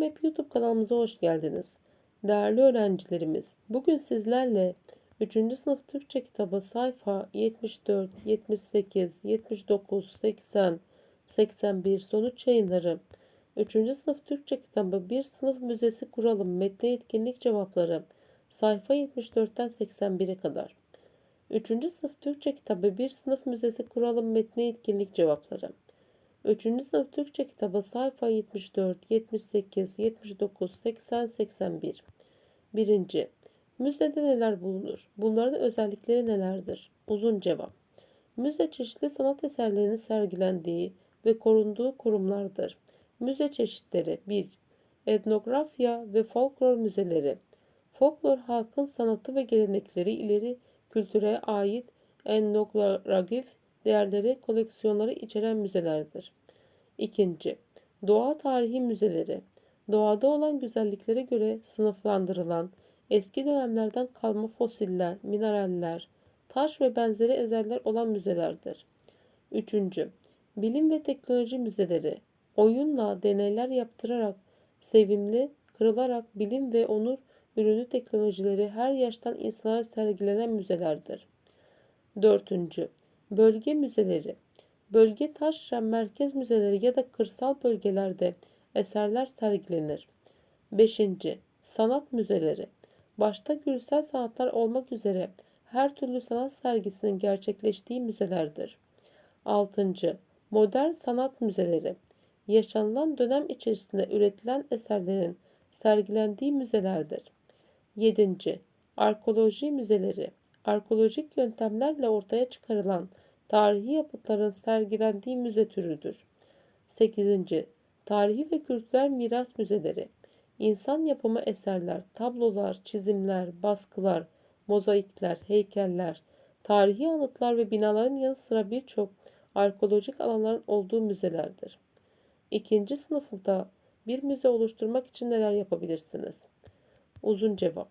Map YouTube kanalımıza hoş geldiniz. Değerli öğrencilerimiz, bugün sizlerle 3. sınıf Türkçe kitabı sayfa 74, 78, 79, 80, 81 sonuç yayınları 3. sınıf Türkçe kitabı Bir sınıf müzesi kuralım metne etkinlik cevapları sayfa 74'ten 81'e kadar. 3. sınıf Türkçe kitabı Bir sınıf müzesi kuralım metne etkinlik cevapları 3. sınıf Türkçe kitabı sayfa 74, 78, 79, 80, 81. 1. Müzede neler bulunur? Bunların özellikleri nelerdir? Uzun cevap. Müze çeşitli sanat eserlerinin sergilendiği ve korunduğu kurumlardır. Müze çeşitleri 1. Etnografya ve folklor müzeleri. Folklor halkın sanatı ve gelenekleri ileri kültüre ait etnografik değerleri, koleksiyonları içeren müzelerdir. İkinci, doğa tarihi müzeleri. Doğada olan güzelliklere göre sınıflandırılan eski dönemlerden kalma fosiller, mineraller, taş ve benzeri eserler olan müzelerdir. Üçüncü, bilim ve teknoloji müzeleri. Oyunla deneyler yaptırarak, sevimli, kırılarak bilim ve onur ürünü teknolojileri her yaştan insana sergilenen müzelerdir. Dördüncü, Bölge müzeleri. Bölge taşra merkez müzeleri ya da kırsal bölgelerde eserler sergilenir. 5. Sanat müzeleri. Başta görsel sanatlar olmak üzere her türlü sanat sergisinin gerçekleştiği müzelerdir. 6. Modern sanat müzeleri. Yaşanılan dönem içerisinde üretilen eserlerin sergilendiği müzelerdir. 7. Arkeoloji müzeleri. Arkeolojik yöntemlerle ortaya çıkarılan tarihi yapıtların sergilendiği müze türüdür. 8. Tarihi ve kültürel miras müzeleri. İnsan yapımı eserler, tablolar, çizimler, baskılar, mozaikler, heykeller, tarihi anıtlar ve binaların yanı sıra birçok arkeolojik alanların olduğu müzelerdir. İkinci sınıfta bir müze oluşturmak için neler yapabilirsiniz? Uzun cevap.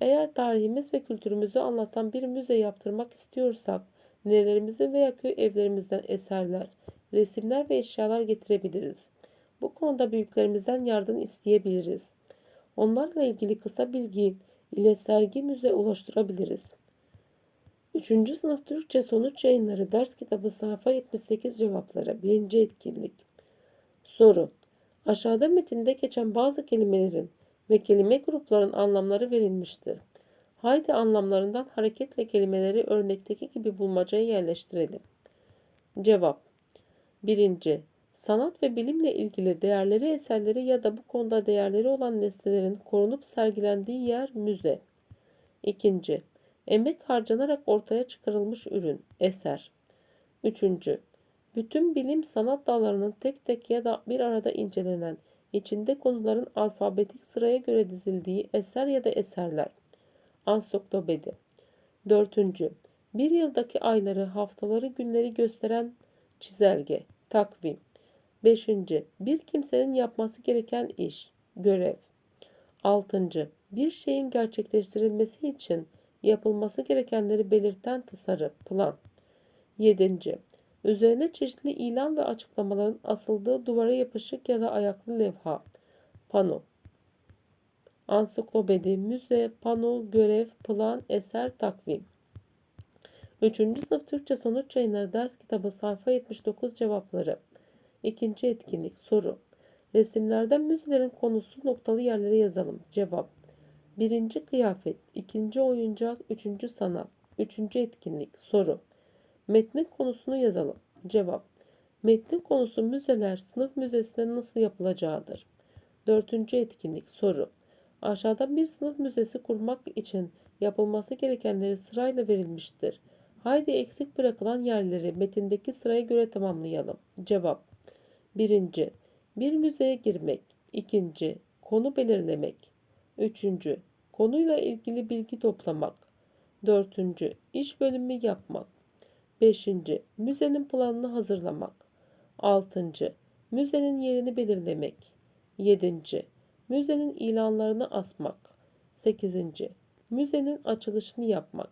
Eğer tarihimiz ve kültürümüzü anlatan bir müze yaptırmak istiyorsak, Nelerimizi veya köy evlerimizden eserler, resimler ve eşyalar getirebiliriz. Bu konuda büyüklerimizden yardım isteyebiliriz. Onlarla ilgili kısa bilgi ile sergi müze oluşturabiliriz. 3. sınıf Türkçe sonuç yayınları ders kitabı sayfa 78 cevapları 1. etkinlik. Soru. Aşağıda metinde geçen bazı kelimelerin ve kelime grupların anlamları verilmiştir. Haydi anlamlarından hareketle kelimeleri örnekteki gibi bulmacaya yerleştirelim. Cevap 1. Sanat ve bilimle ilgili değerleri eserleri ya da bu konuda değerleri olan nesnelerin korunup sergilendiği yer müze. 2. Emek harcanarak ortaya çıkarılmış ürün, eser. 3. Bütün bilim sanat dallarının tek tek ya da bir arada incelenen, içinde konuların alfabetik sıraya göre dizildiği eser ya da eserler. Ansiklopedi. Dördüncü. Bir yıldaki ayları, haftaları, günleri gösteren çizelge, takvim. Beşinci. Bir kimsenin yapması gereken iş, görev. Altıncı. Bir şeyin gerçekleştirilmesi için yapılması gerekenleri belirten tasarı, plan. Yedinci. Üzerine çeşitli ilan ve açıklamaların asıldığı duvara yapışık ya da ayaklı levha, pano. Ansiklopedi, müze, pano, görev, plan, eser, takvim. 3. sınıf Türkçe sonuç yayınları ders kitabı sayfa 79 cevapları. 2. etkinlik soru. Resimlerden müzelerin konusu noktalı yerlere yazalım. Cevap. 1. kıyafet, 2. oyuncak, 3. sanat. 3. etkinlik soru. Metnin konusunu yazalım. Cevap. Metnin konusu müzeler sınıf müzesine nasıl yapılacağıdır. 4. etkinlik soru. Aşağıda bir sınıf müzesi kurmak için yapılması gerekenleri sırayla verilmiştir. Haydi eksik bırakılan yerleri metindeki sıraya göre tamamlayalım. Cevap 1. Bir müzeye girmek. 2. Konu belirlemek. 3. Konuyla ilgili bilgi toplamak. 4. İş bölümü yapmak. 5. Müzenin planını hazırlamak. 6. Müzenin yerini belirlemek. 7. Müzenin ilanlarını asmak. 8. Müzenin açılışını yapmak.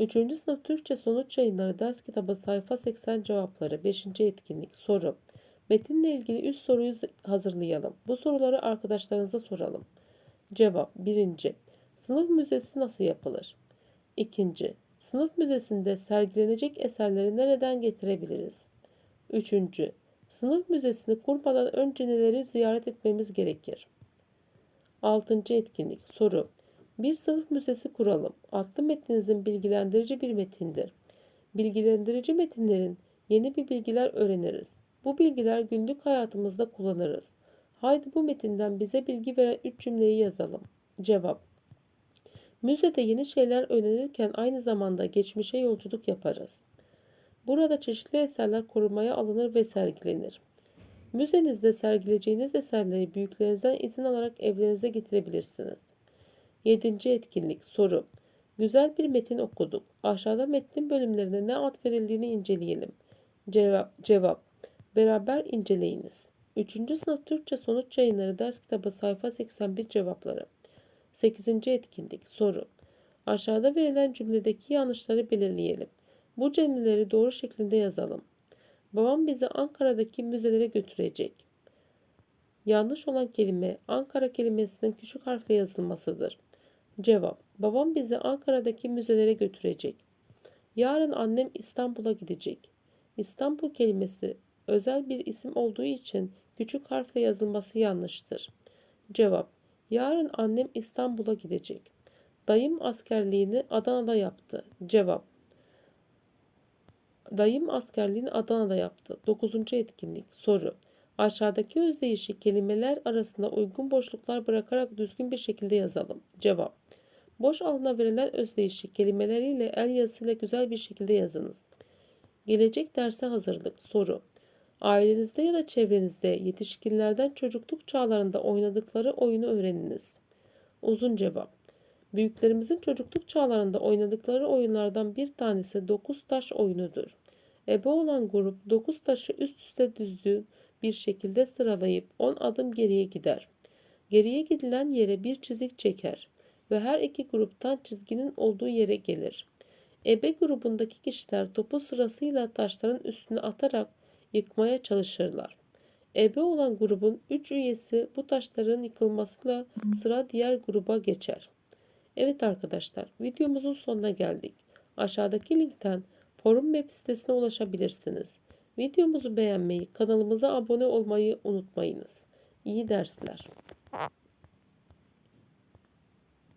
3. sınıf Türkçe sonuç yayınları ders kitabı sayfa 80 cevapları 5. etkinlik soru. Metinle ilgili 3 soruyu hazırlayalım. Bu soruları arkadaşlarınıza soralım. Cevap 1. Sınıf müzesi nasıl yapılır? 2. Sınıf müzesinde sergilenecek eserleri nereden getirebiliriz? 3. Sınıf müzesini kurmadan önce neleri ziyaret etmemiz gerekir? 6. etkinlik soru Bir sınıf müzesi kuralım. Adlı metninizin bilgilendirici bir metindir. Bilgilendirici metinlerin yeni bir bilgiler öğreniriz. Bu bilgiler günlük hayatımızda kullanırız. Haydi bu metinden bize bilgi veren 3 cümleyi yazalım. Cevap Müzede yeni şeyler öğrenirken aynı zamanda geçmişe yolculuk yaparız. Burada çeşitli eserler korumaya alınır ve sergilenir. Müzenizde sergileyeceğiniz eserleri büyüklerinizden izin alarak evlerinize getirebilirsiniz. 7. etkinlik soru. Güzel bir metin okuduk. Aşağıda metnin bölümlerine ne ad verildiğini inceleyelim. Cevap, cevap. Beraber inceleyiniz. 3. sınıf Türkçe sonuç yayınları ders kitabı sayfa 81 cevapları. 8. etkinlik soru. Aşağıda verilen cümledeki yanlışları belirleyelim. Bu cümleleri doğru şeklinde yazalım. Babam bizi Ankara'daki müzelere götürecek. Yanlış olan kelime Ankara kelimesinin küçük harfle yazılmasıdır. Cevap. Babam bizi Ankara'daki müzelere götürecek. Yarın annem İstanbul'a gidecek. İstanbul kelimesi özel bir isim olduğu için küçük harfle yazılması yanlıştır. Cevap. Yarın annem İstanbul'a gidecek. Dayım askerliğini Adana'da yaptı. Cevap. Dayım askerliğini Adana'da yaptı. 9. etkinlik. Soru. Aşağıdaki özdeyişi kelimeler arasında uygun boşluklar bırakarak düzgün bir şekilde yazalım. Cevap. Boş alana verilen özdeyişi kelimeleriyle el yazısıyla güzel bir şekilde yazınız. Gelecek derse hazırlık. Soru. Ailenizde ya da çevrenizde yetişkinlerden çocukluk çağlarında oynadıkları oyunu öğreniniz. Uzun cevap. Büyüklerimizin çocukluk çağlarında oynadıkları oyunlardan bir tanesi 9 taş oyunudur. Ebe olan grup 9 taşı üst üste düzgün bir şekilde sıralayıp 10 adım geriye gider. Geriye gidilen yere bir çizik çeker ve her iki gruptan çizginin olduğu yere gelir. Ebe grubundaki kişiler topu sırasıyla taşların üstüne atarak yıkmaya çalışırlar. Ebe olan grubun 3 üyesi bu taşların yıkılmasıyla sıra diğer gruba geçer. Evet arkadaşlar videomuzun sonuna geldik. Aşağıdaki linkten forum web sitesine ulaşabilirsiniz. Videomuzu beğenmeyi, kanalımıza abone olmayı unutmayınız. İyi dersler.